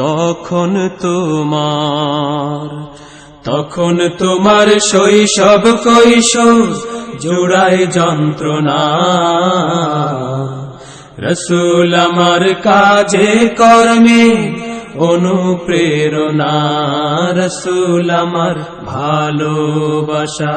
তখন তোমার তখন তোমার শৈশব কৈশোর জোড়ায় যন্ত্রণা। রসুল আমার কাজে, কর্মে অনুপ্রেরণা। রসুল আমার ভালোবাসা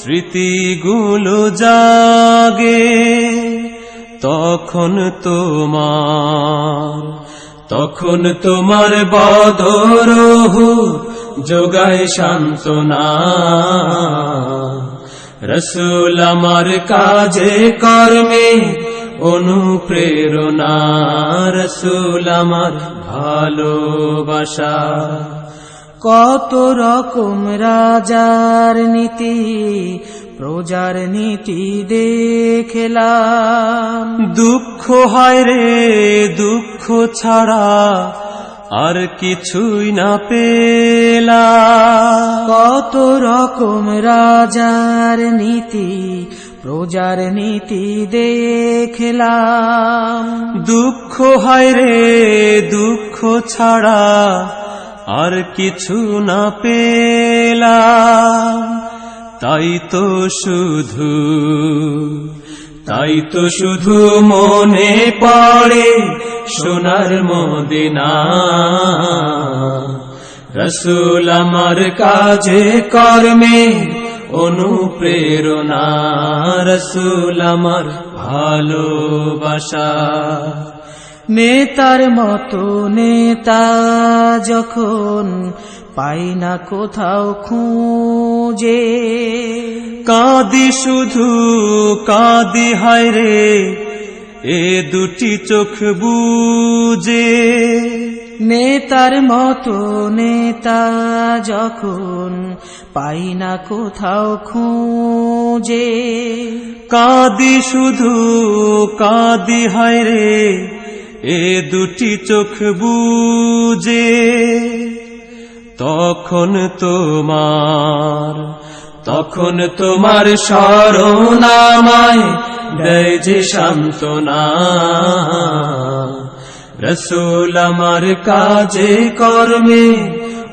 স্মৃতিগুলো জাগে তখন তোমার তখন তোমার বদরহু যোগায় সান্ত্বনা। রসুল আমার কাজে কর্মে অনুপ্রেরণা। রসুল আমার ভালোবাসা কত রকম রাজার নীতি প্রজার নীতি দেখলাম। দুঃখ হয় রে দুঃখ ছাড়া আর কিছুই না পেলা কত রকম রাজার নীতি প্রজার নীতি দেখলাম। দুঃখ হয় রে দুঃখ ছাড়া আর কিছু না পেলাম। তাই তো শুধু, তাই তো শুধু মনে পড়ে সোনার মদিনা। রসুল আমার কাজে, কর্মে অনুপ্রেরণা। রসুল আমার ভালোবাসা। নেতার মতো নেতা যখন পাই না কোথাও খুঁজে। কাঁদি শুধু, কাঁদি হায় রে, এ দুটি চোখ বুঝে নেতার মতো নেতা যখন পাই না কোথাও খুঁজে। কাঁদি শুধু, কাঁদি হায় রে এ দুটি চোখ বুঝে তখন তোমার তখন তোমার সরণামায় দেয় যে সান্ত্বনা। রসুল আমার কাজে কর্মে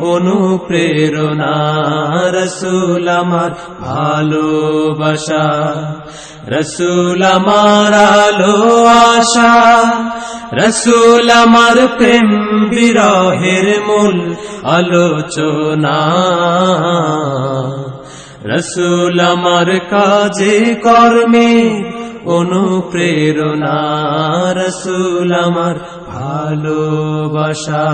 অনুপ্রেরণা, রসুল আমার ভালোবাসা, রসুল আলো আশা, রসুল প্রেম বিরহের মূল আলোচনা, রসুল কাজে কর্মে অনুপ্রেরণা রসুল আমার ভালোবাসা।